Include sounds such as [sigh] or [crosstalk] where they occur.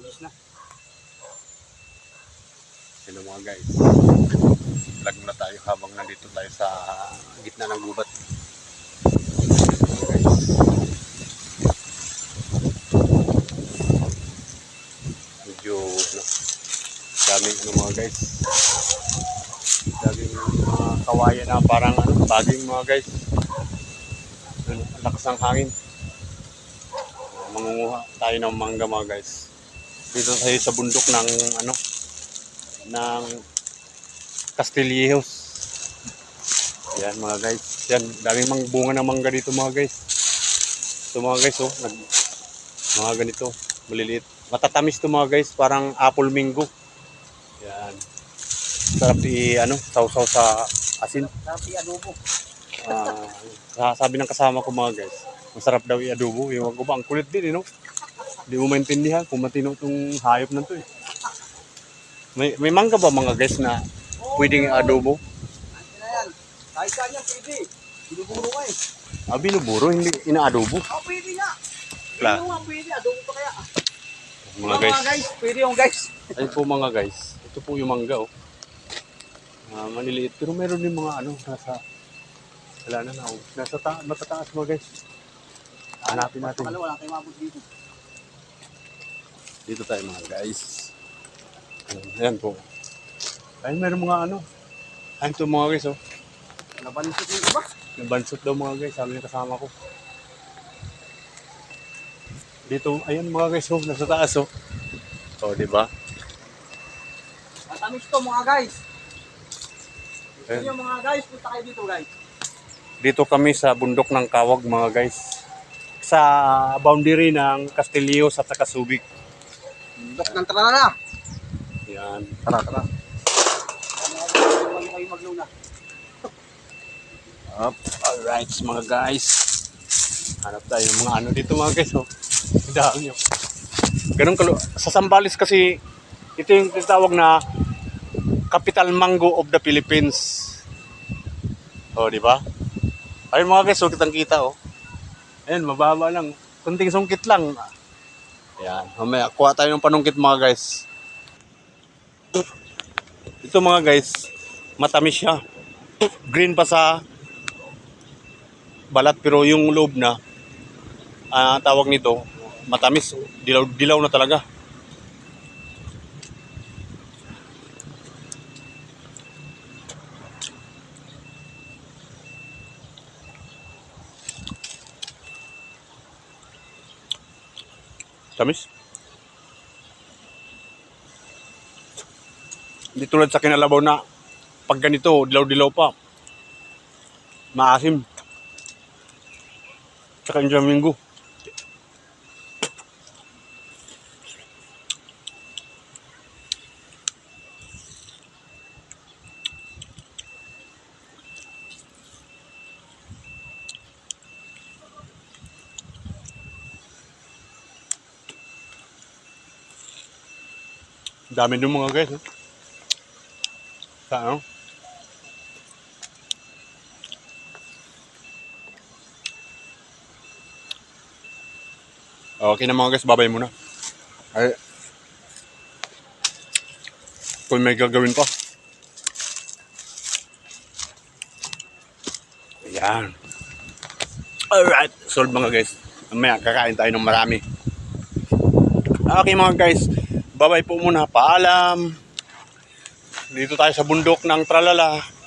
Nagis na. Hello mga guys. Vlog muna tayo habang nandito tayo sa gitna ng gubat. Medyo ano, daming ano mga guys. Daming mga kawayan na parang ano, baging mga guys. Ano, lakas ng hangin. Mangunguha tayo ng mangga mga guys. Dito tayo sa bundok ng ano, ng Castillejos. Yan mga guys. Yan, daming mang bunga ng mangga dito mga guys. So mga guys, oh, nag, mga ganito, maliliit. Matatamis to mga guys, parang apple mango. Yan. Sarap i ano, sausaw sa asin. Sarap i-adobo. Ah, sabi ng kasama ko mga guys, masarap daw i-adobo. Yung ko ba, ang kulit din, eh, no? Hindi mo maintindihan kung matino itong hayop na to eh. May, may mangga ba mga guys na pwedeng i-adobo? Ano na yan? Kahit saan yan, pwede. Binuburo ka eh. Ah, binuburo, hindi ina-adobo. Oh, pwede nga. Kla. Pwede nga, pwede. Adobo pa kaya. Mga guys, mga guys. Pwede yung guys. [laughs] ayun po mga guys. Ito po yung mangga oh. Ah, maniliit pero meron din mga ano nasa wala na na oh. Nasa ta matataas mga guys. Hanapin natin. Ano, wala tayong mabot dito. Dito tayo mga guys. Ayan po. Ayun meron mga ano. Ayun to mga guys oh. Nabansot yung iba. Nabansot daw mga guys, sabi ng kasama ko. Dito, ayun mga guys, oh, nasa taas oh. Oh, di ba? Matamis to mga guys. Gusto nyo mga guys, punta kayo dito guys. Dito kami sa bundok ng Kawag mga guys. Sa boundary ng Castillo sa Takasubik. Dok ng tralala. Yan. Tara, tara. Huwag kayo magluna. Up. Alright mga guys. Hanap tayo ng mga ano dito mga guys. Oh. Dami oh. Ganun kalo. Sa Sambales kasi ito yung tinatawag na capital mango of the Philippines. Oh, di ba? Ayun mga guys, oh, kitang kita oh. Ayun, mababa lang. Kunting sungkit lang. Ayan, mamaya kuha tayo ng panungkit mga guys. Ito mga guys, matamis siya. Green pa sa balat pero yung loob na ah, tawag nito matamis dilaw dilaw na talaga tamis? Hindi tulad sa kinalabaw na pag ganito dilaw dilaw pa. Maasim. Tsaka yung Flamingo. Dami din mga guys. Eh. Sa ano? Okay na mga guys, babay muna. Ay. Kung may gagawin pa. Ayan. Alright. Solve mga guys. Mamaya kakain tayo ng marami. Okay mga guys. Babay po muna. Paalam. Dito tayo sa bundok ng Tralala.